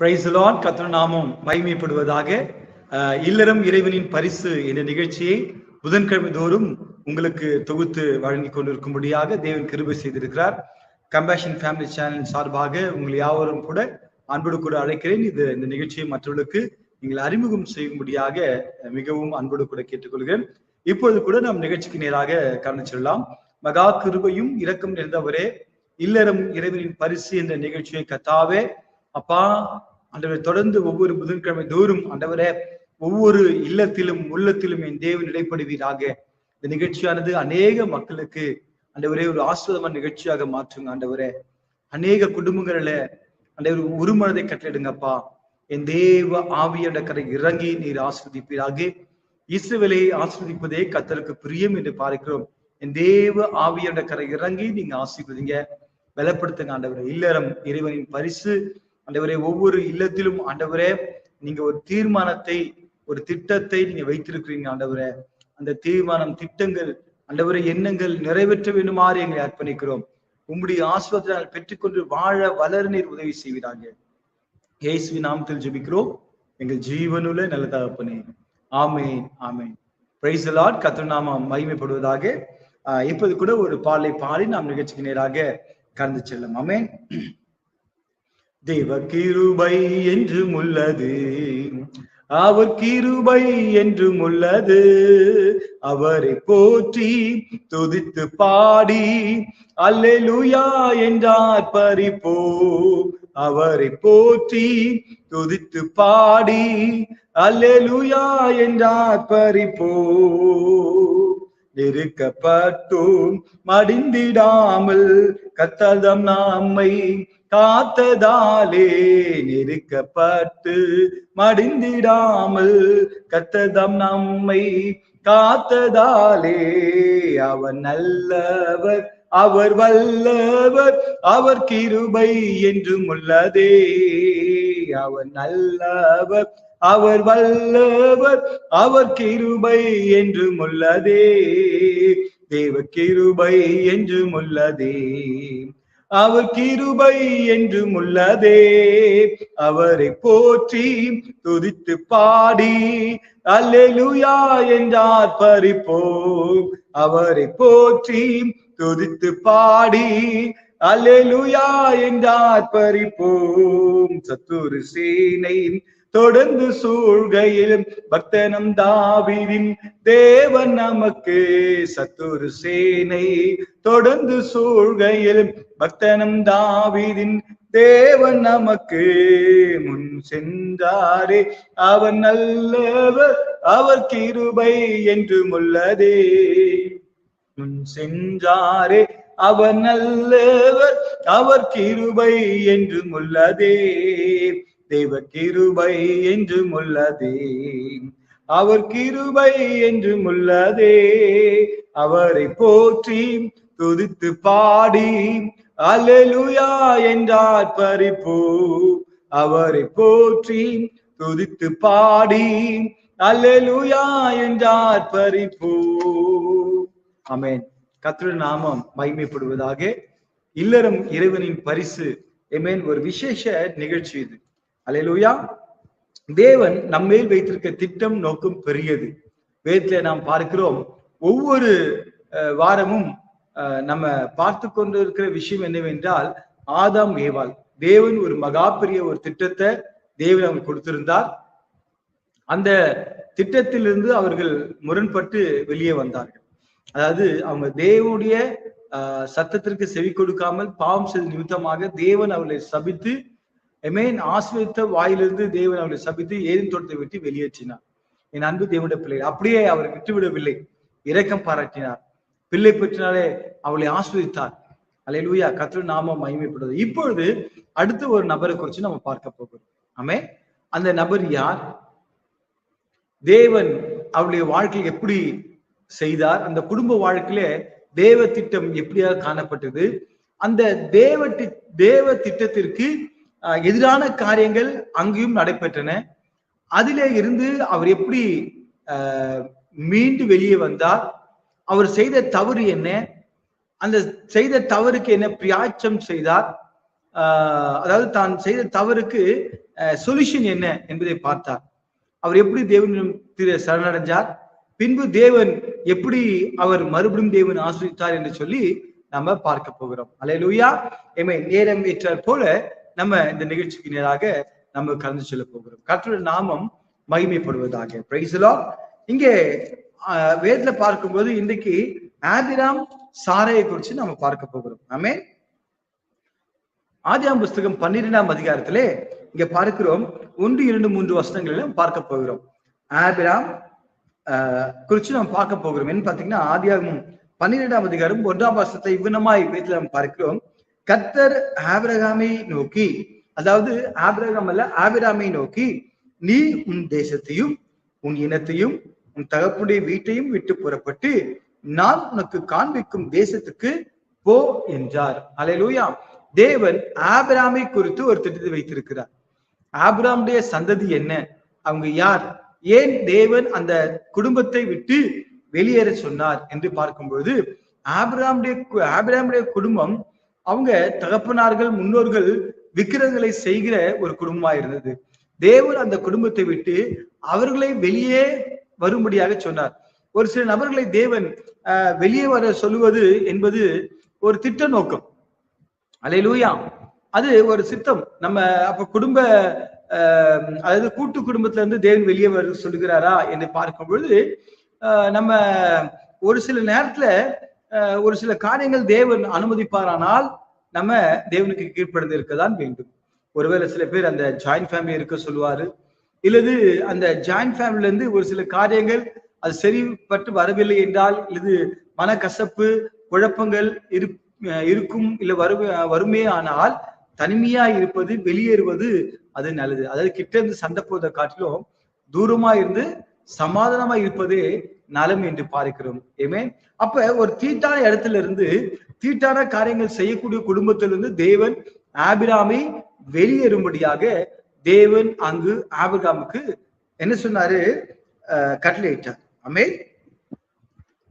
பிரைஸ்லான் கத்திர நாமம் மகிமைப்படுவதாக. இல்லறம் இறைவனின் பரிசு என்ற நிகழ்ச்சியை புதன்கிழமை தோறும் உங்களுக்கு தொகுத்து வழங்கி கொண்டிருக்கும்படியாக தேவன் கிருபை செய்திருக்கிறார். கம்பேஷன் ஃபேமிலி சேனல் சார்பாக உங்கள் யாவரும் கூட அன்போடு கூட அழைக்கிறேன். இது இந்த நிகழ்ச்சியை மற்றவர்களுக்கு நீங்கள் அறிமுகம் செய்யும்படியாக மிகவும் அன்போடு கூட கேட்டுக்கொள்கிறேன். இப்போது கூட நாம் நிகழ்ச்சிக்கு நேராக கடந்து செல்லலாம். மகா கிருபையும் இரக்கம் நிறைந்தவரே. இல்லறம் இறைவனின் பரிசு என்ற நிகழ்ச்சியை கத்தாவே அப்பா ஆண்டவரை தொடர்ந்து ஒவ்வொரு புதன்கிழமை தோறும் ஆண்டவரே ஒவ்வொரு இல்லத்திலும் உள்ளத்திலும் என் தேவன் இடைப்படுவீராக இந்த நிகழ்ச்சியானது அநேக மக்களுக்கு ஆண்டவரே ஒரு ஆஸ்வதமான நிகழ்ச்சியாக மாற்றுங்க ஆண்டவரே. அநேக குடும்பங்களில ஆண்டவர் ஒரு மனதை கட்டளிடுங்கப்பா என் தேவ ஆவியோட கரை இறங்கி நீர் ஆஸ்வதிப்பீராக. இஸ்ரவேலை ஆஸ்வதிப்பதே கத்தருக்கு பிரியம் என்று பார்க்கிறோம். என் தேவ ஆவியோட கரை இறங்கி நீங்க ஆசிர்வதிங்க. பலப்படுத்துங்க ஆண்டவரே. இல்லறம் இறைவனின் பரிசு ஆண்டவரே ஒவ்வொரு இல்லத்திலும் ஆண்டவரே நீங்க ஒரு தீர்மானத்தை ஒரு திட்டத்தை நீங்க வைத்திருக்கிறீங்க ஆண்டவரே. அந்த தீர்மானம் திட்டங்கள் ஆண்டவரே எண்ணங்கள் நிறைவேற்ற வேண்டுமாறு எங்களை அர்ப்பணிக்கிறோம். உம்முடைய ஆஸ்வதனால் பெற்றுக்கொண்டு வாழ வளர் நீர் உதவி செய்வீராங்க ஏசுவி நாமத்தில் ஜெபிக்கிறோம். எங்கள் ஜீவனுள்ள நல்ல தகப்பனே. ஆமே ஆமே பிரைஸ் லார்ட் கத்திரநாமம் மகிமைப்படுவதாக. இப்போது கூட ஒரு பாலை பாடி நாம் நிகழ்ச்சிக்கு நேராக கடந்து செல்லும் ஆமேன். தேவ கிருபை என்றும் உள்ளது அவர் கிருபை என்றும் உள்ளது அவரை போற்றி துதித்து பாடி அல்லேலூயா என்றார் பறிப்போ அவரை போற்றி துதித்து பாடி அல்லேலூயா என்றார் பறிப்போ நெருக்கப்பட்டோம் மடிந்திடாமல் கத்ததம் நம்மை காத்ததாலே நெருக்கப்பட்டு மடிந்திடாமல் கத்ததம் நம்மை காத்ததாலே அவர் நல்லவர் அவர் வல்லவர் அவர் கிருபை என்றும் உள்ளதே. அவர் நல்லவர் அவர் வல்லவர் அவர் கிருபை என்றும் உள்ளதே. தேவ கிருபை என்றும் உள்ளதே. அவர் கிருபை என்றும் உள்ளதே. அவரை போற்றி துதித்து பாடி. அல்லேலுயா என்றார் பறிப்போ அவரை போற்றி துதித்து பாடி. அல்லேலுயா என்றார் பறிப்போம். சத்துரு சேனை தொடர்ந்து சூழ்கையில் பக்தனம் தாவிதின் தேவன் நமக்கு சத்துரு சேனை. தொடர்ந்து சூழ்கையில் பக்தனம் தாவிதின் தேவன் நமக்கு முன் சென்றாரே. அவன் நல்லவர் அவர் கிருபை என்று முள்ளதே முன் சென்றாரே. அவர் நல்லவர் அவர் கிருபை என்று முள்ளதே தேவ கிருபை என்றும் உள்ளதே. அவர் கிருபை என்றும் உள்ளதே. அவரை போற்றி துதித்து பாடி அலலுயா என்றார் பறிப்போ அவரை போற்றி துதித்து பாடி அல்லேலூயா என்றார் பறிப்போ அமேன் கத்திர நாமம் மகிமைப்படுவதாக. இல்லறம் இறைவனின் பரிசு. எமேன் ஒரு விசேஷ நிகழ்ச்சி இது. அலையலூயா தேவன் நம்மேல் வைத்திருக்க திட்டம் நோக்கம் பெரியது. வேதத்துல நாம் பார்க்கிறோம் ஒவ்வொரு வாரமும் நம்ம பார்த்து கொண்டு இருக்கிற விஷயம் என்னவென்றால் ஆதாம் ஏவாள். தேவன் ஒரு மகா பெரிய ஒரு திட்டத்தை தேவன் அவங்க கொடுத்திருந்தார். அந்த திட்டத்திலிருந்து அவர்கள் முரண்பட்டு வெளியே வந்தார்கள். அதாவது அவங்க தேவனுடைய ஆஹ், சத்தத்திற்கு செவி கொடுக்காமல் பாவம் செய்த நிமித்தமாக தேவன் அவர்களை சபித்து எமேன் ஆசிரியத்த வாயிலிருந்து தேவன் அவரை சபித்து ஏதும் தோட்டத்தை விட்டு வெளியேற்றினார். என் அன்பு தேவனுடைய பிள்ளை அப்படியே அவர் விட்டுவிடவில்லை. இரக்கம் பாராட்டினார். பிள்ளை பெற்றினாலே அவளை ஆஸ்வதித்தார் அலையலூயா கத்திர நாமம் மகிமைப்படுது இப்பொழுது அடுத்து ஒரு நபரை குறித்து நம்ம பார்க்க போகிறோம். ஆமே அந்த நபர் யார்? தேவன் அவளுடைய வாழ்க்கையில் எப்படி செய்தார்? அந்த குடும்ப வாழ்க்கையில தேவ திட்டம் எப்படியாக காணப்பட்டது? அந்த தேவ தேவ திட்டத்திற்கு எதிரான காரியங்கள் அங்கேயும் நடைபெற்றன. அதிலே இருந்து அவர் எப்படி மீண்டு வெளியே வந்தார்? அவர் செய்த தவறு என்ன? அந்த செய்த தவறுக்கு என்ன பிரியாச்சம் செய்தார்? அதாவது தான் செய்த தவறுக்கு சொல்யூஷன் என்ன என்பதை பார்த்தார். அவர் எப்படி தேவனிடம் திரு சரணடைஞ்சார்? பின்பு தேவன் எப்படி அவர் மறுபடியும் தேவன் ஆசிரித்தார் என்று சொல்லி நம்ம பார்க்க போகிறோம். அலையலூயா எமை நேரம் ஏற்றார் போல நம்ம இந்த நிகழ்ச்சிக்கு நேராக நம்ம கலந்து செல்ல போகிறோம். கர்த்தருடைய நாமம் மகிமைப்படுவதாக. பிரைஸ்லா இங்கே ஆஹ், வேதத்துல பார்க்கும்போது இன்றைக்கு ஆபிராம் சாரையை குறித்து நம்ம பார்க்க போகிறோம். ஆமே ஆதியாம் புஸ்தகம் பன்னிரெண்டாம் அதிகாரத்திலே இங்க பார்க்கிறோம். ஒன்று இரண்டு மூன்று வசனங்களிலும் பார்க்க போகிறோம். ஆபிராம் ஆஹ், குறித்து நம்ம பார்க்க போகிறோம். என்ன பாத்தீங்கன்னா ஆதியாகமும் பன்னிரெண்டாம் அதிகாரம் ஒன்றாம் வருஷத்தை இவ்வினமாய் வீட்டில் நம்ம பார்க்கிறோம். கர்த்தர் ஆபிரகாமை நோக்கி அதாவது ஆபிரகாம் அல்ல ஆபிராமை நோக்கி நீ உன் தேசத்தையும் உன் இனத்தையும் உன் தகப்புடைய வீட்டையும் விட்டு புறப்பட்டு நான் உனக்கு காண்பிக்கும் தேசத்துக்கு போ என்றார். அலையலூயா தேவன் ஆபிராமை குறித்து ஒரு திட்டத்தை வைத்திருக்கிறார். ஆபிராமுடைய சந்ததி என்ன? அவங்க யார்? ஏன் தேவன் அந்த குடும்பத்தை விட்டு வெளியேற சொன்னார்? என்று பார்க்கும்போது ஆபிராமுடைய கு- ஆபிராமுடைய குடும்பம் அவங்க தகப்பனார்கள் முன்னோர்கள் விக்கிரங்களை செய்கிற ஒரு குடும்பமா இருந்தது. தேவன் அந்த குடும்பத்தை விட்டு அவர்களை வெளியே வரும்படியாக சொன்னார். ஒரு சில நபர்களை தேவன் வெளியே வர சொல்லுவது என்பது ஒரு திட்ட நோக்கம். அலையிலூயா. அது ஒரு சித்தம். நம்ம அப்ப குடும்ப அதாவது கூட்டு குடும்பத்துல இருந்து தேவன் வெளியே வர சொல்லுகிறாரா என்று பார்க்கும் பொழுது நம்ம ஒரு சில நேரத்துல ஒரு சில காரியங்கள் தேவன் அனுமதிப்பாரானால் நம்ம தேவனுக்கு கீழ்ப்படிந்து இருக்கதான் வேண்டும். ஒருவேளை சில பேர் அந்த ஜாயிண்ட் ஃபேமிலி இருக்க சொல்லுவாரு. இல்லது அந்த ஜாயிண்ட் ஃபேமிலில இருந்து ஒரு சில காரியங்கள் அது சரிப்பட்டு வரவில்லை என்றால் இது மனக்கசப்பு குழப்பங்கள் இரு இருக்கும் இல்ல வரு வருமே ஆனால் தனிமையா இருப்பது வெளியேறுவது அது நல்லது. அதாவது கிட்ட இருந்து சண்டை போதை காட்டிலும் தூரமா இருந்து சமாதானமா இருப்பதே நலம் என்று பார்க்கிறோம். ஏமே அப்ப ஒரு தீட்டான இடத்துல இருந்து தீட்டான காரியங்கள் செய்யக்கூடிய குடும்பத்திலிருந்து தேவன் ஆபிராமை வெளியேறும்படியாக தேவன் அங்கு ஆபிராமுக்கு என்ன சொன்னாரு? கட்டளையிட்டார். அமே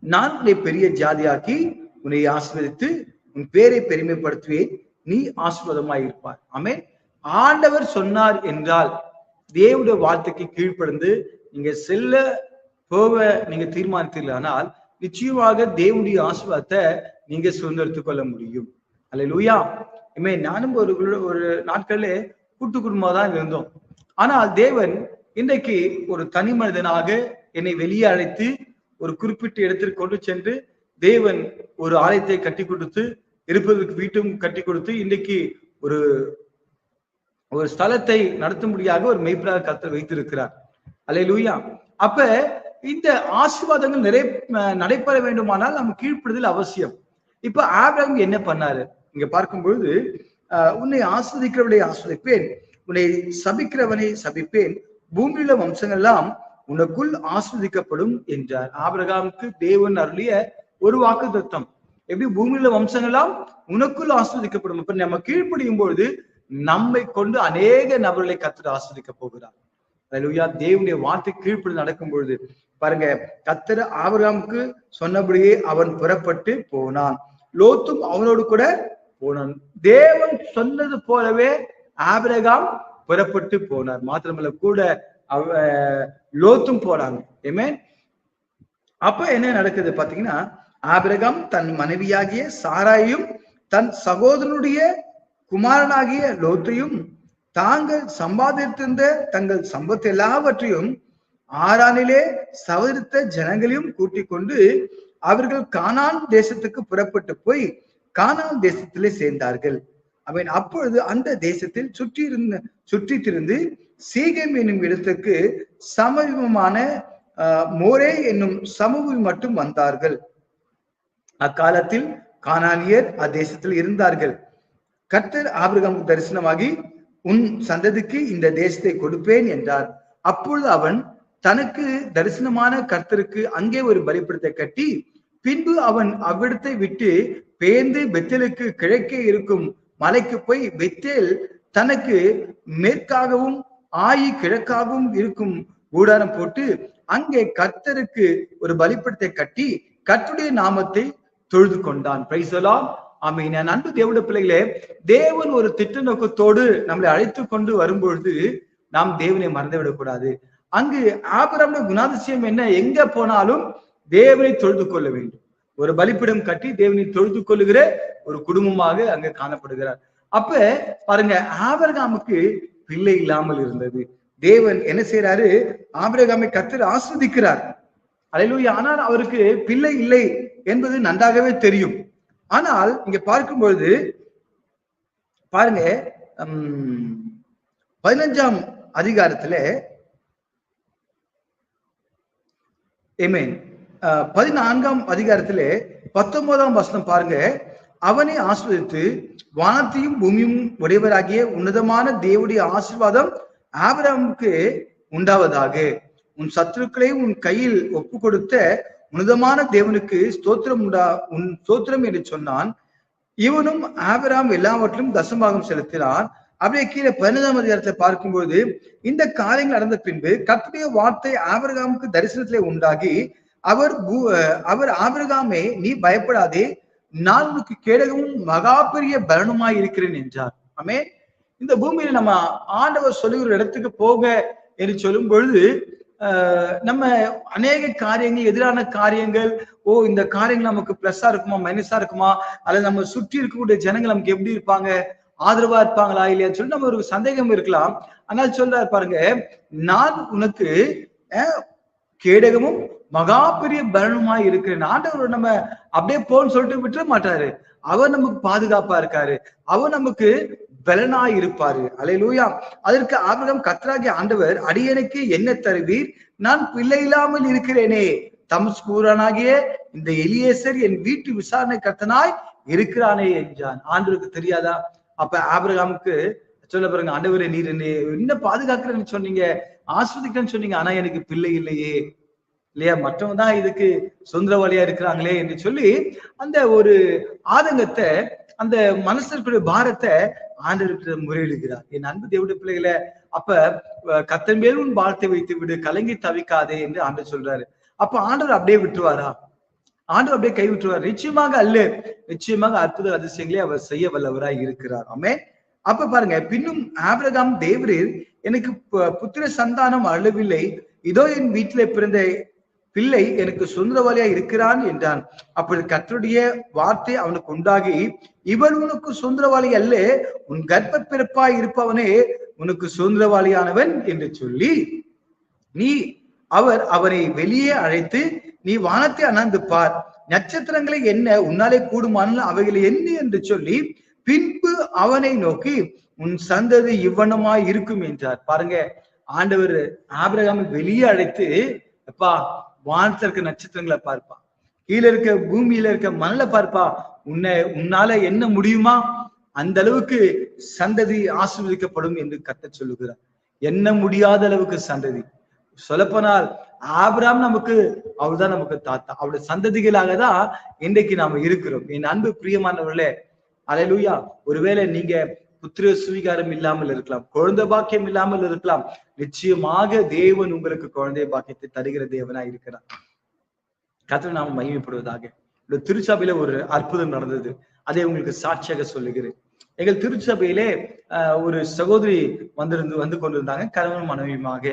நான் உன்னை பெரிய ஜாதியாக்கி உன்னை ஆசீர்வதித்து உன் பேரை பெருமைப்படுத்துவேன். நீ ஆசீர்வாதமாய் இருப்பார் ஆமே ஆண்டவர் சொன்னார் என்றால் தேவனுடைய வார்த்தைக்கு கீழ்ப்படிந்து நீங்க செல்ல போக நீங்க தீர்மானித்தீர்களானால் நிச்சயமாக தேவனுடைய ஆசீர்வாதத்தை நீங்க சுதந்திரத்துக் கொள்ள முடியும். அல்ல இமே நானும் ஒரு ஒரு நாட்கள்ல கூட்டு குடும்பமா தான் இருந்தோம். ஆனால் தேவன் இன்றைக்கு ஒரு தனி மனிதனாக என்னை வெளியே அழைத்து ஒரு குறிப்பிட்ட இடத்திற்கு கொண்டு சென்று தேவன் ஒரு ஆலயத்தை கட்டி கொடுத்து இருப்பதற்கு வீட்டும் கட்டி கொடுத்து இன்றைக்கு ஒரு ஒரு ஸ்தலத்தை நடத்தும்படியாக ஒரு மெய்ப்பராக கர்த்தர் வைத்திருக்கிறார். அல்லேலூயா. அப்ப இந்த ஆசீர்வாதங்கள் நிறை அஹ், நடைபெற வேண்டுமானால் நம்ம கீழ்ப்படுதல் அவசியம். இப்ப ஆபிரகாம் என்ன பண்ணாரு? இங்க பார்க்கும்பொழுது பொழுது உன்னை ஆஸ்வதிக்கிறவனை ஆஸ்வதிப்பேன். உன்னை சபிக்கிறவனை சபிப்பேன். பூமியில வம்சங்கள்லாம் உனக்குள் ஆஸ்வதிக்கப்படும் என்றார். ஆபிரகாமுக்கு தேவன் அருளிய ஒரு வாக்கு தத்துவம் எப்படி? பூமியில வம்சங்கள்லாம் உனக்குள் ஆஸ்வதிக்கப்படும். இப்ப நம்ம கீழ்ப்படியும் பொழுது நம்மை கொண்டு அநேக நபர்களை கத்துட்டு ஆஸ்வதிக்க போகிறார். தேவனுடைய வார்த்தை கீழ்ப்படி நடக்கும் பொழுது பாருங்க கத்தர் ஆபிரகாமுக்கு சொன்னபடியே அவன் புறப்பட்டு போனான். லோத்தும் அவனோடு கூட போனான். தேவன் சொன்னது போலவே ஆபிரகாம் புறப்பட்டு போனார். மாத்திரமல்ல கூட அவ லோத்தும் போனாங்க. ஏமே அப்ப என்ன நடக்குது பாத்தீங்கன்னா ஆபிரகாம் தன் மனைவியாகிய சாராயையும் தன் சகோதரனுடைய குமாரனாகிய லோத்தையும் தாங்கள் சம்பாதித்திருந்த தங்கள் சம்பத்து எல்லாவற்றையும் ஆறானிலே சவரித்த ஜனங்களையும் கூட்டிக் கொண்டு அவர்கள் கானான் தேசத்துக்கு புறப்பட்டு போய் கானான் தேசத்திலே சேர்ந்தார்கள். அவன் அப்பொழுது அந்த தேசத்தில் சுற்றி இருந்த சுற்றி திருந்து சீகம் என்னும் இடத்துக்கு சமீபமான மோரே என்னும் சமூகம் மட்டும் வந்தார்கள். அக்காலத்தில் கானானியர் அத்தேசத்தில் இருந்தார்கள். கர்த்தர் ஆபிரகாமுக்கு தரிசனமாகி உன் சந்ததிக்கு இந்த தேசத்தை கொடுப்பேன் என்றார். அப்பொழுது அவன் தனக்கு தரிசனமான கர்த்தருக்கு அங்கே ஒரு பலிப்படத்தை கட்டி பின்பு அவன் அவ்விடத்தை விட்டு பேர்ந்து பெத்தலுக்கு கிழக்கே இருக்கும் மலைக்கு போய் பெத்தேல் தனக்கு மேற்காகவும் ஆயி கிழக்காகவும் இருக்கும் கூடாரம் போட்டு அங்கே கர்த்தருக்கு ஒரு பலிப்படத்தை கட்டி கர்த்தருடைய நாமத்தை தொழுது கொண்டான். பிரைசலாம் ஆமீன் என் அன்பு தேவட பிள்ளைகளே தேவன் ஒரு திட்ட நோக்கத்தோடு நம்மளை அழைத்து கொண்டு வரும்பொழுது நாம் தேவனை மறந்து விடக்கூடாது அங்கு ஆபரம்ன குணாதிசயம் என்ன? எங்க போனாலும் தேவனை தொழுது கொள்ள வேண்டும். ஒரு பலிப்பிடம் கட்டி தேவனை தொழுது கொள்ளுகிற ஒரு குடும்பமாக அங்க காணப்படுகிறார். அப்ப பாருங்க ஆபரகாமுக்கு பிள்ளை இல்லாமல் இருந்தது. தேவன் என்ன செய்யறாரு ஆபரகாமை கத்தர் ஆஸ்வதிக்கிறார். அலையிலூயா. ஆனால் அவருக்கு பிள்ளை இல்லை என்பது நன்றாகவே தெரியும். ஆனால் இங்க பார்க்கும் பொழுது பாருங்க உம், பதினஞ்சாம் அதிகாரத்துல ஏமேன் பதினான்காம் அதிகாரத்திலே பத்தொன்பதாம் வசனம் பாருங்க. அவனை ஆஸ்வதித்து வானத்தையும் பூமியும் உடையவராகிய உன்னதமான தேவடைய ஆசீர்வாதம் ஆபிரகாமுக்கு உண்டாவதாக. உன் சத்துருக்களை உன் கையில் ஒப்பு கொடுத்த உன்னதமான தேவனுக்கு ஸ்தோத்திரம் உண்டா உன் ஸ்தோத்திரம் என்று சொன்னான். இவனும் ஆபிராம் எல்லாவற்றிலும் தசமாகம் செலுத்தினான். அப்படியே கீழே பதினஞ்சாம் அதிகாரத்தை பார்க்கும்போது இந்த காரியங்கள் நடந்த பின்பு கத்துடைய வார்த்தை ஆபிரகாமுக்கு தரிசனத்திலே உண்டாகி அவர் அவர் ஆபிரகாமே நீ பயப்படாதே நான் உனக்கு கேடகமும் மகா பெரிய பலனுமாய் இருக்கிறேன் என்றார். ஆமே இந்த பூமியில நம்ம ஆண்டவர் சொல்லுகிற இடத்துக்கு போக என்று சொல்லும் பொழுது ஆஹ் நம்ம அநேக காரியங்கள் எதிரான காரியங்கள் ஓ இந்த காரியங்கள் நமக்கு பிளஸ்ஸா இருக்குமா மைனஸா இருக்குமா அல்லது நம்ம சுற்றி இருக்கக்கூடிய ஜனங்கள் நமக்கு எப்படி இருப்பாங்க ஆதரவா இருப்பாங்களா இல்லையான்னு சொல்லி நம்ம ஒரு சந்தேகம் இருக்கலாம். ஆனால் சொல்றாரு பாருங்க நான் உனக்கு அஹ், கேடகமும் மகா பெரிய பலனுமாய் இருக்கிறேன். ஆண்டவர் நம்ம அப்படியே போன்னு சொல்லிட்டு விட்டுற மாட்டாரு. அவர் நமக்கு பாதுகாப்பா இருக்காரு. அவர் நமக்கு பலனாய் இருப்பாரு. அலையிலூயா. அதற்கு ஆபிரகாம் கத்ராகி ஆண்டவர் அடியனுக்கு என்ன தருவீர்? நான் பிள்ளை இல்லாமல் இருக்கிறேனே. தமஸ்கூரனாகிய இந்த எலியேசர் என் வீட்டு விசாரணை கர்த்தனாய் இருக்கிறானே என்றான். ஆண்டவருக்கு தெரியாதா? அப்ப ஆபிரகாமுக்கு சொல்ல பாருங்க ஆண்டவரே நீர் என்ன பாதுகாக்கிறேன்னு சொன்னீங்க? ஆஸ்வதிக்கிறேன்னு சொன்னீங்க. ஆனா எனக்கு பிள்ளை இல்லையே. இல்லையா? மற்றவங்க தான் இதுக்கு சுந்தரவாளியா இருக்கிறாங்களே என்று சொல்லி அந்த ஒரு ஆதங்கத்தை அந்த மனசுக்குரிய பாரத்தை ஆண்டவர்கிட்ட முறையிடுகிறார். என் அன்பு தேவட பிள்ளைகளை அப்ப கத்தன் மேலும் மேல் உன் பாரத்தை வைத்து விடு கலங்கி தவிக்காதே என்று ஆண்டவர் சொல்றாரு. அப்ப ஆண்டவர் அப்படியே விட்டுருவாரா? ஆண்டு அப்படியே கைவிட்டுருவார் நிச்சயமாக அல்ல. நிச்சயமாக அற்புத அதிசயங்களே அவர் செய்ய வல்லவராய் இருக்கிறார். ஆமே அப்ப பாருங்க பின்னும் ஆபிரகாம் தேவரீர் எனக்கு புத்திர சந்தானம் அழவில்லை. இதோ என் வீட்டிலே பிறந்த பிள்ளை எனக்கு சுந்தரவாளியா இருக்கிறான் என்றான். அப்படி கத்தருடைய வார்த்தை அவனுக்கு உண்டாகி இவன் உனக்கு சுந்தரவாளி அல்ல. உன் கர்ப்ப பிறப்பாய் இருப்பவனே உனக்கு சுதந்திரவாளியானவன் என்று சொல்லி நீ அவர் அவரை வெளியே அழைத்து நீ வானத்தை அண்ணாந்து பார். நட்சத்திரங்களை என்ன உன்னாலே கூடுமான அவைகளை என்ன என்று சொல்லி பின்பு அவனை நோக்கி உன் சந்ததி இவ்வனமாய் இருக்கும் என்றார். பாருங்க ஆண்டவர் ஆபிரகாமை வெளியே அழைத்து அப்பா வானத்துல இருக்க நட்சத்திரங்களை பார்ப்பா. கீழே இருக்க பூமியில இருக்க மணலை பார்ப்பா. உன்னை உன்னால என்ன முடியுமா? அந்த அளவுக்கு சந்ததி ஆசிர்வதிக்கப்படும் என்று கத்த சொல்லுகிறார். என்ன முடியாத அளவுக்கு சந்ததி. சொல்லப்போனால் ஆபிராம் நமக்கு அவர்தான் நமக்கு தாத்தா. அவருடைய சந்ததிகளாக தான் இன்றைக்கு நாம இருக்கிறோம். என் அன்பு பிரியமானவர்களே அலையலூயா. ஒருவேளை நீங்க புத்திர சுவீகாரம் இல்லாமல் இருக்கலாம் குழந்தை பாக்கியம் இல்லாமல் இருக்கலாம். நிச்சயமாக தேவன் உங்களுக்கு குழந்தை பாக்கியத்தை தருகிற தேவனா இருக்கிறார். கத்திர நாம மகிமைப்படுவதாக. இந்த திருச்சபையில ஒரு அற்புதம் நடந்தது. அதை உங்களுக்கு சாட்சியாக சொல்லுகிறேன். எங்கள் திருச்சபையிலே ஆஹ், ஒரு சகோதரி வந்திருந்து வந்து கொண்டிருந்தாங்க. கணவன் மனைவியுமாக.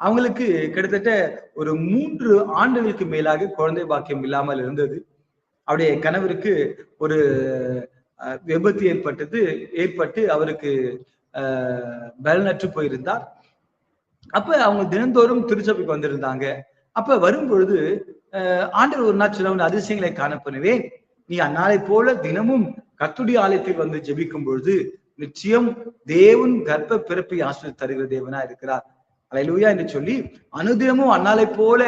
அவங்களுக்கு கிட்டத்தட்ட ஒரு மூன்று ஆண்டுகளுக்கு மேலாக குழந்தை பாக்கியம் இல்லாமல் இருந்தது. அவருடைய கணவருக்கு ஒரு அஹ், விபத்து ஏற்பட்டது. ஏற்பட்டு அவருக்கு அஹ், பலனற்று போயிருந்தார். அப்ப அவங்க தினந்தோறும் திருச்சபைக்கு வந்திருந்தாங்க. அப்ப வரும் பொழுது ஆண்டவர் ஒரு நாள் சில அதிசயங்களை காணப்பண்ணுவேன் நீ அந்நாளை போல தினமும் கத்துடைய ஆலயத்தில் வந்து ஜெபிக்கும் பொழுது நிச்சயம் தேவன் கர்ப்ப பிறப்பை ஆசிரியர் தருகிற தேவனா இருக்கிறார். அலையிலூயா என்று சொல்லி அனுதினமும் அந்நாளை போல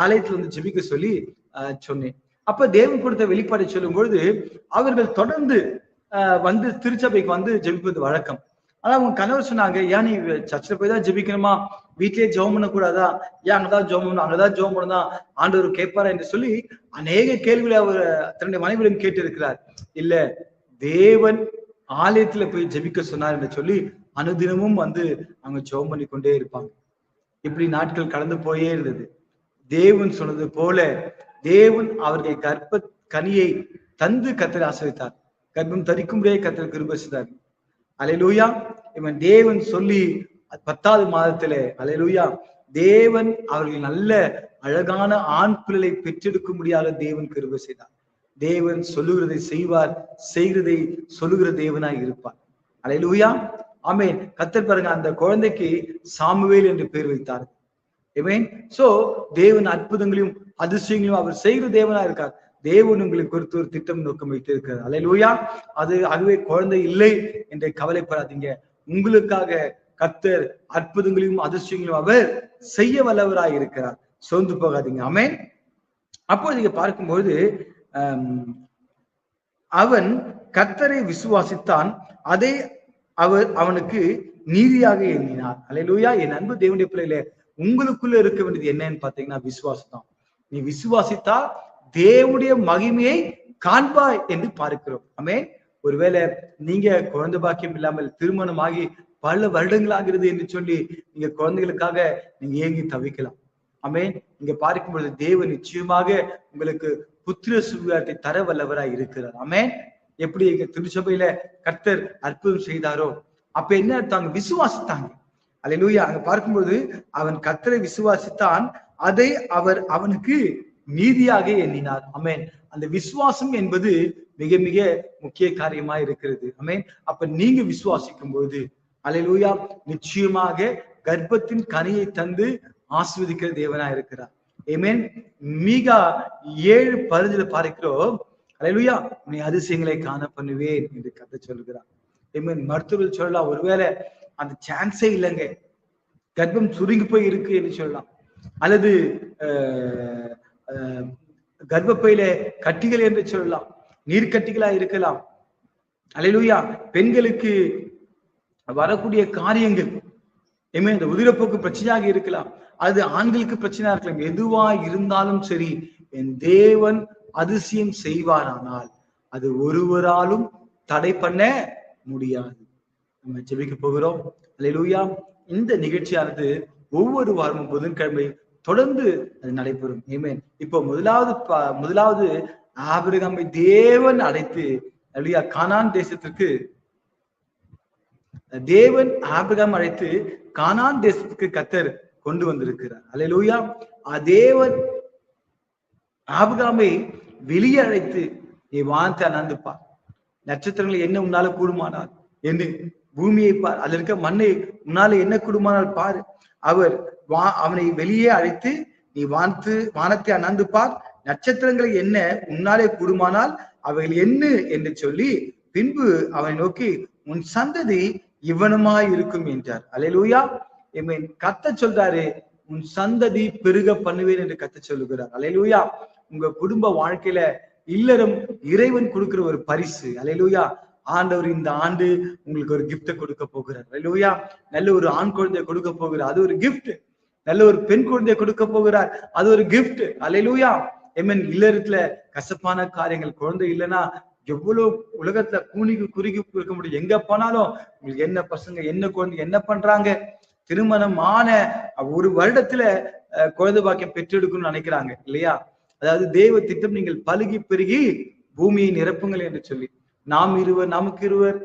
ஆலயத்தில் வந்து ஜெபிக்க சொல்லி சொன்னேன். அப்ப தேவன் கொடுத்த வெளிப்பாடை சொல்லும் பொழுது அவர்கள் தொடர்ந்து அஹ், வந்து திருச்சபைக்கு வந்து ஜெபிப்பது வழக்கம். ஆனா அவங்க கணவர் சொன்னாங்க ஏன் நீ சர்ச்சில் போய் தான் ஜெபிக்கணுமா? வீட்லயே ஜெபம் பண்ணக்கூடாதா? ஏன் அங்கதான் ஜோம் பண்ணணும்? அங்கதான் ஜோம் பண்ணதான் ஆண்டவர் கேட்பாரா? என்று சொல்லி அநேக கேள்விகளை அவர் தன்னுடைய மனைவியிடம் கேட்டு இருக்கிறார் இல்ல தேவன் ஆலயத்துல போய் ஜெபிக்க சொன்னார் என்று சொல்லி அனுதினமும் வந்து அவங்க ஜெபம் பண்ணி கொண்டே இருப்பாங்க. இப்படி நாட்கள் கடந்து போயே இருந்தது. தேவன் சொன்னது போல தேவன் அவர்கள் கர்ப்ப கனியை தந்து கத்தரை ஆசிரித்தார். கர்ப்பம் தரிக்கும்படியே கத்தரை கிருபை அலையலூயா. இவன் தேவன் சொல்லி பத்தாவது மாதத்துல அலையலூயா தேவன் அவர்கள் நல்ல அழகான ஆண் பிள்ளைகளை முடியாத தேவன் கிருப செய்தார். தேவன் சொல்லுகிறதை செய்வார் செய்கிறதை சொல்லுகிற தேவனாய் இருப்பார். அலையலூயா. ஆமேன். கத்தர் பாருங்க அந்த குழந்தைக்கு சாமுவேல் என்று பேர் வைத்தார். ஏமேன் சோ தேவன் அற்புதங்களையும் அதிசயங்களையும் அவர் செய்கிற தேவனா இருக்கார். தேவன் உங்களுக்கு குறித்து ஒரு திட்டம் நோக்கம் வைத்திருக்கிறார் அலையலூயா அது அதுவே குழந்தை இல்லை என்று கவலைப்படாதீங்க. உங்களுக்காக கத்தர் அற்புதங்களையும் அதிர்ஷ்டங்களையும் அவர் செய்ய வல்லவராய் இருக்கிறார். சோர்ந்து போகாதீங்க. ஆமே அப்போ நீங்க பார்க்கும்போது அவன் கத்தரை விசுவாசித்தான் அதை அவர் அவனுக்கு நீதியாக எண்ணினார். அலையிலூயா என் அன்பு தேவனுடைய பிள்ளையில உங்களுக்குள்ள இருக்க வேண்டியது என்னன்னு பாத்தீங்கன்னா விசுவாசம் தான் நீ விசுவாசித்தா தேவனுடைய மகிமையை காண்பாய் என்று பார்க்கிறோம். ஆமே ஒருவேளை நீங்க குழந்தை பாக்கியம் இல்லாமல் திருமணமாகி பல வருடங்களாகிறது என்று சொல்லி நீங்க குழந்தைகளுக்காக நீங்க ஏங்கி தவிக்கலாம். ஆமே இங்க பார்க்கும் பொழுது தேவன் நிச்சயமாக உங்களுக்கு புத்திர சுவிகாரத்தை தர வல்லவராய் இருக்கிறார். ஆமே எப்படி எங்க திருச்சபையில கர்த்தர் அற்புதம் செய்தாரோ அப்ப என்ன எடுத்தாங்க? விசுவாசித்தாங்க. அலையிலூயா அங்க பார்க்கும்போது அவன் கர்த்தரை விசுவாசித்தான் அதை அவர் அவனுக்கு நீதியாக எண்ணினார். அமேன் அந்த விசுவாசம் என்பது மிக மிக முக்கிய காரியமா இருக்கிறது. அமேன் அப்ப நீங்க விசுவாசிக்கும் போது அலையிலூயா நிச்சயமாக கர்ப்பத்தின் கனியை தந்து ஆஸ்வதிக்கிற தேவனா இருக்கிறார். ஏமேன் மீகா ஏழு பருதியில பார்க்கிறோம். அலையிலுயா நீ அதிசயங்களை காண பண்ணுவேன் என்று கதை சொல்லுகிறார். ஏமேன் மருத்துவர்கள் சொல்லலாம் ஒருவேளை அந்த சான்ஸே இல்லைங்க. கர்ப்பம் சுருங்கி போய் இருக்கு என்று சொல்லலாம். அல்லது கர்ப்பப்பையில கட்டிகள் என்று சொல்லலாம். நீர்க்கட்டிகளா இருக்கலாம். அலையிலுயா பெண்களுக்கு வரக்கூடிய காரியங்கள் ஏமே இந்த உதிரப்போக்கு பிரச்சனையாக இருக்கலாம். அது ஆண்களுக்கு பிரச்சனையா இருக்கலாம். எதுவா இருந்தாலும் சரி என் தேவன் அதிசயம் செய்வாரானால் அது ஒருவராலும் தடை பண்ண முடியாது. நம்ம ஜெபிக்க போகிறோம். அலையிலூயா இந்த நிகழ்ச்சியானது ஒவ்வொரு வாரமும் புதன்கிழமை தொடர்ந்து அது நடைபெறும். ஏமேன் இப்போ முதலாவது முதலாவது ஆபிரகாமை தேவன் அழைத்து அல்லையா கானான் தேசத்திற்கு தேவன் ஆபிரகாம் அழைத்து கானான் தேசத்துக்கு கத்தர் கொண்டு வந்திருக்கிறார். அலையலூயா தேவன் ஆபிரகாமை வெளியே அழைத்து நீ வானத்தை அனந்துப்பா நட்சத்திரங்களை என்ன உன்னால கூடுமானால்? என்று பூமியை பார். அதுல இருக்க மண்ணை உன்னால என்ன கூடுமானால் பாரு. அவர் வா அவனை வெளியே அழைத்து நீ வானத்து வானத்தை அண்ணாந்து பார் நட்சத்திரங்களை என்ன உன்னாலே கூடுமானால் அவைகள் என்ன? என்று சொல்லி பின்பு அவனை நோக்கி உன் சந்ததி இவனுமாய் இருக்கும் என்றார். அலையலூயா கத்த சொல்றாரு உன் சந்ததி பெருக பண்ணுவேன் என்று கத்த சொல்லுகிறார். அலையலூயா உங்க குடும்ப வாழ்க்கையில இல்லறம் இறைவன் கொடுக்கிற ஒரு பரிசு. அலையிலூயா. ஆண்டவர் இந்த ஆண்டு உங்களுக்கு ஒரு கிஃப்ட கொடுக்க போகிறார். அலையிலூயா. நல்ல ஒரு ஆண் குழந்தைய கொடுக்க போகிறார். அது ஒரு கிஃப்ட் நல்ல ஒரு பெண் குழந்தைய கொடுக்க போகிறார். அது ஒரு கிஃப்ட் அலையிலூயா. எம்என் இல்லறத்துல கசப்பான காரியங்கள். குழந்தை இல்லைன்னா எவ்வளவு உலகத்துல கூணிக்கு குறுகி இருக்க முடியும். எங்க போனாலும் உங்களுக்கு என்ன பசங்க என்ன குழந்தை என்ன பண்றாங்க? திருமணமான ஒரு வருடத்துல குழந்தை பாக்கியம் பெற்றெடுக்கணும்னு நினைக்கிறாங்க. இல்லையா? அதாவது தேவ திட்டம் நீங்கள் பழுகி பெருகி பூமியை நிரப்புங்கள் என்று சொல்லி. நாம் இருவர் நமக்கு இருவர்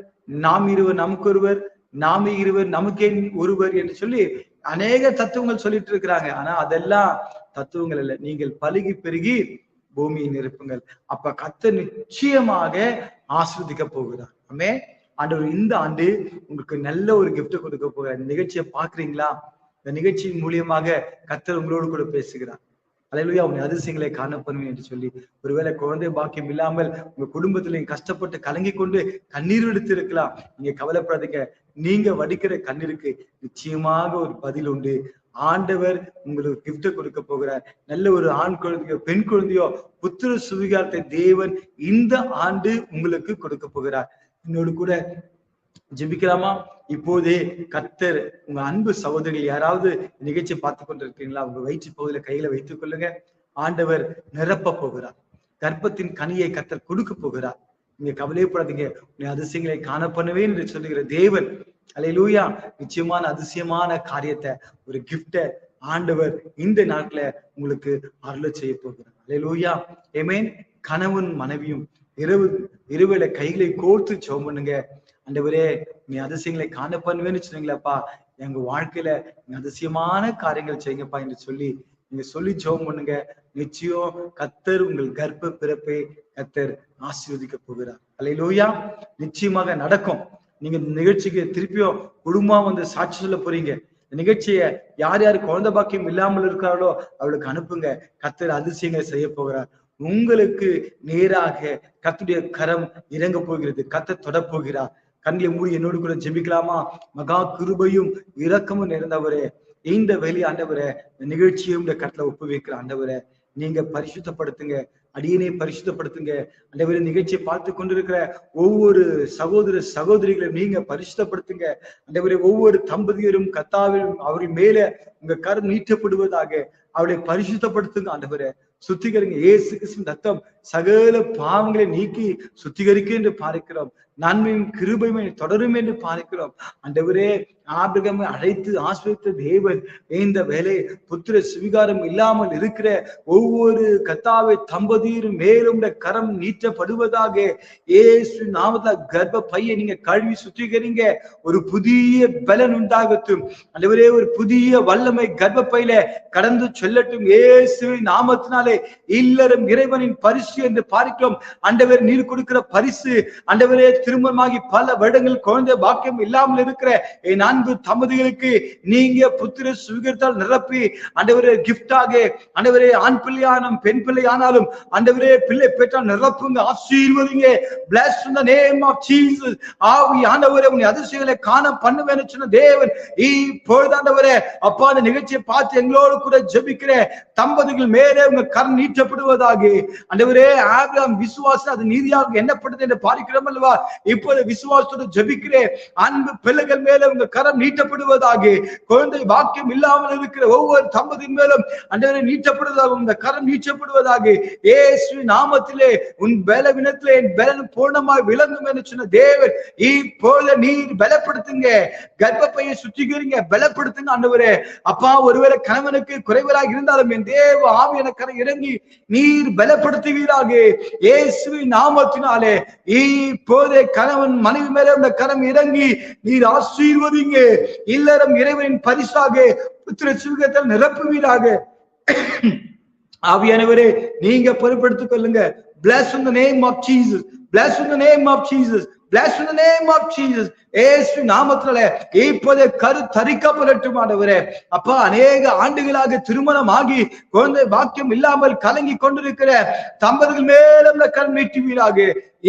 நாம் இருவர் நமக்கு ஒருவர் நாம இருவர் நமக்கே ஒருவர் என்று சொல்லி அநேக தத்துவங்கள் சொல்லிட்டு இருக்கிறாங்க. ஆனா அதெல்லாம் தத்துவங்கள் இல்லை. நீங்கள் பழுகி பெருகி பூமியை நிரப்புங்கள். அப்ப கத்த நிச்சயமாக ஆஸ்வதிக்க போகிறார். ஆமே. ஆண்டவர் இந்த ஆண்டு உங்களுக்கு நல்ல ஒரு கிஃப்ட் கொடுக்க போகிறார். இந்த நிகழ்ச்சியை பாக்குறீங்களா இந்த நிகழ்ச்சியின் மூலியமாக கத்தர் உங்களோடு கூட பேசுகிறார். அலையிலுயா உன் அதிசயங்களை காணப்படுவேன் என்று சொல்லி ஒருவேளை குழந்தை பாக்கியம் இல்லாமல் உங்க குடும்பத்துல நீங்க கஷ்டப்பட்டு கலங்கி கொண்டு கண்ணீர் எடுத்து இருக்கலாம். நீங்க கவலைப்படாதீங்க. நீங்க வடிக்கிற கண்ணீருக்கு நிச்சயமாக ஒரு பதில் உண்டு. ஆண்டவர் உங்களுக்கு கிஃப்ட கொடுக்க போகிறார். நல்ல ஒரு ஆண் குழந்தையோ பெண் குழந்தையோ புத்திர சுவிகாரத்தை தேவன் இந்த ஆண்டு உங்களுக்கு கொடுக்க போகிறார். என்னோடு கூட ஜெபிக்கலாமா? இப்போதே கத்தர் உங்க அன்பு சகோதரிகள் யாராவது நிகழ்ச்சி பார்த்து கொண்டிருக்கீங்களா உங்க வயிற்று பகுதியில கையில வைத்துக் கொள்ளுங்க. ஆண்டவர் நிரப்ப போகிறார். கர்ப்பத்தின் கனியை கத்தர் கொடுக்க போகிறார். நீங்க கவலையப்படாதீங்க. உன்னை அதிசயங்களை காண பண்ணுவேன் என்று சொல்லுகிற தேவன். அலையிலூயா நிச்சயமான அதிசயமான காரியத்தை ஒரு கிஃப்ட ஆண்டவர் இந்த நாட்டுல உங்களுக்கு அருள செய்ய போகிறார். அலையிலூயா ஏமேன் கணவன் மனைவியும் இரவு இரவுல கைகளை கோர்த்து ஜெபம் பண்ணுங்க. ஆண்டவரே நீ அதிசயங்களை காண பண்ணுவேன்னு சொன்னீங்களப்பா எங்க வாழ்க்கையில நீங்க அதிசயமான காரியங்கள் செய்யுங்கப்பா என்று சொல்லி நீங்க சொல்லி ஜோம் பண்ணுங்க. நிச்சயம் கத்தர் உங்கள் கர்ப்ப பிறப்பை கத்தர் ஆசீர்வதிக்க போகிறார். அல்லையிலூயா நிச்சயமாக நடக்கும். நீங்க இந்த நிகழ்ச்சிக்கு திருப்பியும் குடும்பமா வந்து சாட்சி சொல்ல போறீங்க. இந்த நிகழ்ச்சியை யார் யார் குழந்தை பாக்கியம் இல்லாமல் இருக்கிறார்களோ அவளுக்கு அனுப்புங்க. கத்தர் அதிசயங்களை செய்ய போகிறார். உங்களுக்கு நேராக கத்துடைய கரம் இறங்க போகிறது. கத்த தொட போகிறார். கண்களை மூடி என்னோடு கூட ஜெபிக்கலாமா? மகா கிருபையும் இரக்கமும் நிறைந்தவரே. இந்த வெளி ஆண்டவரை இந்த நிகழ்ச்சியும் இந்த கட்டில ஒப்பு வைக்கிற ஆண்டவரை நீங்க பரிசுத்தப்படுத்துங்க. அடியனை பரிசுத்தப்படுத்துங்க. ஆண்டவரே நிகழ்ச்சியை பார்த்து கொண்டிருக்கிற ஒவ்வொரு சகோதர சகோதரிகளையும் நீங்க பரிசுத்தப்படுத்துங்க. ஆண்டவரே ஒவ்வொரு தம்பதியரும் கத்தாவிலும் அவரின் மேல உங்க கரம் நீட்டப்படுவதாக அவளை பரிசுத்தப்படுத்துங்க ஆண்டவரே. சுத்திகரிங்க. ஏசு கிருஷ்ணன் ரத்தம் சகல பாவங்களை நீக்கி சுத்திகரிக்க என்று பார்க்கிறோம். நன்மையும் கிருபையும் தொடரும் என்று பார்க்கிறோம். அண்டவரே ஆபிரகமை அழைத்து ஆஸ்வதித்த தேவன் இந்த வேலை? புத்திர சுவிகாரம் இல்லாமல் இருக்கிற ஒவ்வொரு கத்தாவை தம்பதியும் மேலும் கரம் நீட்டப்படுவதாக ஏசு நாமத்துல கர்ப்ப பையை நீங்க கழுவி சுத்திகரிங்க. ஒரு புதிய பலன் உண்டாகட்டும். அண்டவரே ஒரு புதிய வல்லமை கர்ப்ப பையில கடந்து சொல்லட்டும். இயேசுவின் நாமத்தினாலே இல்லறம் இறைவனின் பரிசு விஷயம் என்று பார்க்கிறோம் அண்டவர் நீர் கொடுக்கிற பரிசு அண்டவரே திருமணமாகி பல வருடங்கள் குழந்தை பாக்கியம் இல்லாமல் இருக்கிற என் அன்பு தம்பதிகளுக்கு நீங்க புத்திர சுவிகரித்தால் நிரப்பி அண்டவரே கிஃப்டாக அண்டவரே ஆண் பிள்ளையானும் பெண் பிள்ளையானாலும் அண்டவரே பிள்ளை பெற்றால் நிரப்புங்க ஆசீர்வதிங்க. பிளஸ் இந்த நேம் ஆஃப் ஜீசஸ் ஆவி ஆண்டவரே உன் அதிசயங்களை காண பண்ணுவேன்னு சொன்ன தேவன் இப்பொழுது ஆண்டவரே அப்பா அந்த நிகழ்ச்சியை பார்த்து எங்களோடு கூட ஜெபிக்கிற தம்பதிகள் மேலே உங்க கரம் நீட்டப்படுவதாக. அண்டவரே ஆபிரகாம் விசுவாசம் அது நீதியாக என்னப்பட்டது என்று பார்க்கிறோம் அல்லவா? இப்போது விசுவாசத்தோடு ஜபிக்கிறேன். அன்பு பிள்ளைகள் மேல உங்க கரம் நீட்டப்படுவதாக. குழந்தை வாக்கியம் இல்லாமல் இருக்கிற ஒவ்வொரு தம்பதியின் மேலும் அன்றைய நீட்டப்படுவதாக இந்த கரம் நீட்டப்படுவதாக. ஏசு நாமத்திலே உன் பலவினத்திலே என் பலன் பூர்ணமாய் விளங்கும் என்று சொன்ன தேவன் இப்போல நீர் பலப்படுத்துங்க. கர்ப்பப்பையை சுத்திக்கிறீங்க பலப்படுத்துங்க ஆண்டவரே. அப்பா ஒருவேளை கணவனுக்கு குறைவராக இருந்தாலும் என் தேவ ஆவி எனக்கு இறங்கி நீர் பலப்படுத்துவீரா பலப்படுத்துவீராக இயேசுவின் நாமத்தினாலே இப்போதே கணவன் மனைவி மேல உள்ள கரம் இறங்கி நீர் ஆசீர்வதிங்க. இல்லறம் இறைவனின் பரிசாக புத்திர சுகத்தில் நிரப்புவீராக. ஆவியானவரே நீங்க பொறுப்படுத்திக் கொள்ளுங்க. Bless in the name of Jesus bless in the name of Jesus bless in the name of Jesus. ஏசு நாமத்துல இப்போதே கரு தரிக்கப்படட்டும் ஆண்டவரே. அப்பா அநேக ஆண்டுகளாக திருமணம் ஆகி குழந்தை பாக்கியம் இல்லாமல் கலங்கி கொண்டிருக்கிற தம்பதிகள் மேலும் கண் நீட்டுவீராக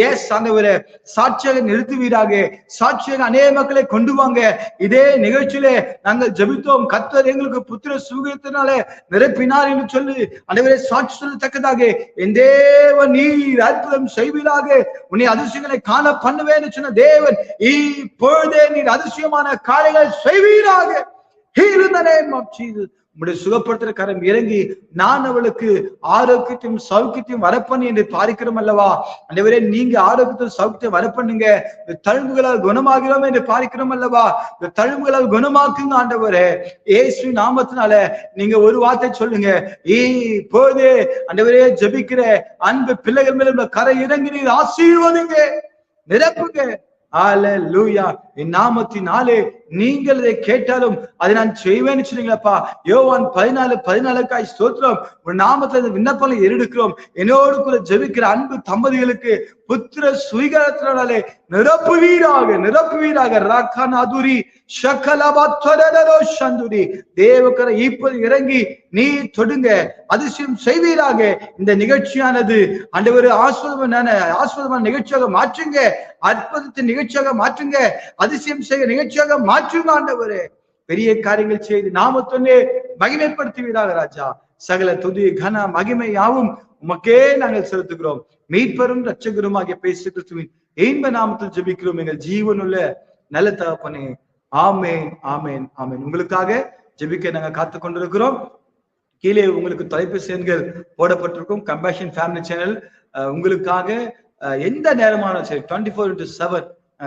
ஏஸ் ஆண்டவரே சாட்சியாக நிறுத்துவீராக. சாட்சியாக அநேக மக்களை கொண்டு வாங்க. இதே நிகழ்ச்சியிலே நாங்கள் ஜெபித்தோம். கத்தர் எங்களுக்கு புத்திர சுகத்தினால நிரப்பினார் என்று சொல்லி அனைவரே சாட்சி சொல்லத்தக்கதாக. என் தேவன் நீர் அற்புதம் செய்வீராக. உன்னை அதிசயங்களை காண பண்ணுவேன்னு சொன்ன தேவன் இப்பொழுதே நீர் அதிசயமான காரியங்கள் செய்வீராக. Heal in the name of Jesus. உம்முடைய சுகப்படுத்துற கரம் இறங்கி நான் அவளுக்கு ஆரோக்கியத்தையும் சௌக்கியத்தையும் வரப்பண்ணி என்று பாரிக்கிறோம் அல்லவா? அனைவரே நீங்க ஆரோக்கியத்தையும் சௌக்கியத்தையும் வரப்பண்ணுங்க. தழும்புகளால் குணமாகிறோம் என்று பாரிக்கிறோம் அல்லவா? இந்த தழும்புகளால் குணமாக்குங்க ஆண்டவரே. ஏசு நாமத்தினால நீங்க ஒரு வார்த்தை சொல்லுங்க. ஈ போதே அண்டவரே ஜபிக்கிற அன்பு பிள்ளைகள் மேல உள்ள கரை இறங்கி நீர் ஆசீர்வதிங்க நிரப்புங்க. என் நாமத்தினாலே நீங்கள் இதை கேட்டாலும் அதை நான் செய்வேன்னு சொன்னீங்களப்பா. யோவான் பதினாலு பதினாலுக்காய் ஸ்தோத்திரம். உன் நாமத்துல இந்த விண்ணப்பங்களை எடுக்கிறோம் என்னோடு கூட ஜெபிக்கிற அன்பு தம்பதிகளுக்கு புத்திர சுவீகாரத்தினாலே நிரப்புவீராக நிரப்புவீராக. ராக்கா நாதுரி. சந்துரி தேவக்கர இப்போது இறங்கி நீ தொடுங்க அதிசயம் செய்வீராக. இந்த நிகழ்ச்சியானது ஆண்டவர் ஆஸ்வதமான ஆஸ்வதமான நிகழ்ச்சியாக மாற்றுங்க. அற்புதத்தின் நிகழ்ச்சியாக மாற்றுங்க. அதிசயம் செய்ய நிகழ்ச்சியாக மாற்றுங்க ஆண்டவரே. பெரிய காரியங்கள் செய்து நாமத்தொன்னே மகிமைப்படுத்துவீராக ராஜா. சகல துதி கன மகிமை யாவும் உமக்கே நாங்கள் செலுத்துகிறோம். மீட்பரும் ரட்சகரும் ஆகிய பேசு கிறிஸ்துவின் இன்ப நாமத்தில் ஜபிக்கிறோம். எங்கள் ஜீவனுள்ள நல்ல தகப்பனே ஆமேன் ஆமேன் ஆமேன். உங்களுக்காக ஜெபிக்க நாங்க காத்து கொண்டிருக்கிறோம். கீழே உங்களுக்கு தொலைபேசி எண்கள் போடப்பட்டிருக்கும். கம்பேஷன் ஃபேமிலி சேனல் உங்களுக்காக அஹ், எந்த நேரமான சரி டுவெண்ட்டி ஃபோர் இன்டூ செவன்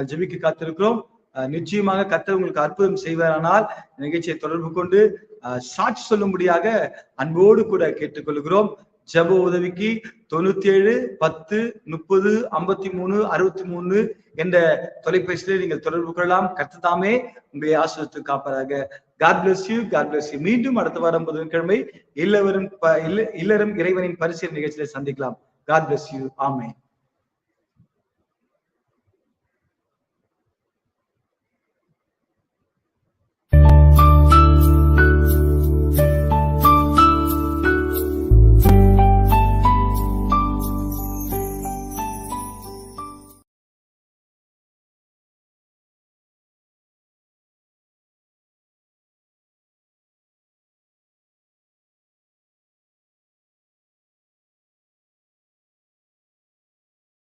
ஜெபிக்க காத்திருக்கிறோம். அஹ், நிச்சயமாக கத்தர் உங்களுக்கு அற்புதம் செய்வாரானால் நிகழ்ச்சியை தொடர்பு கொண்டு அஹ், சாட்சி சொல்லும்படியாக அன்போடு கூட கேட்டுக்கொள்கிறோம். ஜப உதவிக்கு தொண்ணூத்தி ஏழு பத்து முப்பது ஐம்பத்தி மூணு அறுபத்தி மூணு என்ற தொலைபேசியில் நீங்கள் தொடர்பு கொள்ளலாம். கர்த்ததாமே உங்களை ஆசிரியத்து காப்பதாக God bless you God bless you மீண்டும் அடுத்த வாரம் புதன்கிழமை இல்லவரும் ப- இறைவனின் பரிசீலனை நிகழ்ச்சியில சந்திக்கலாம். காட் பிளஸ் யூ ஆமே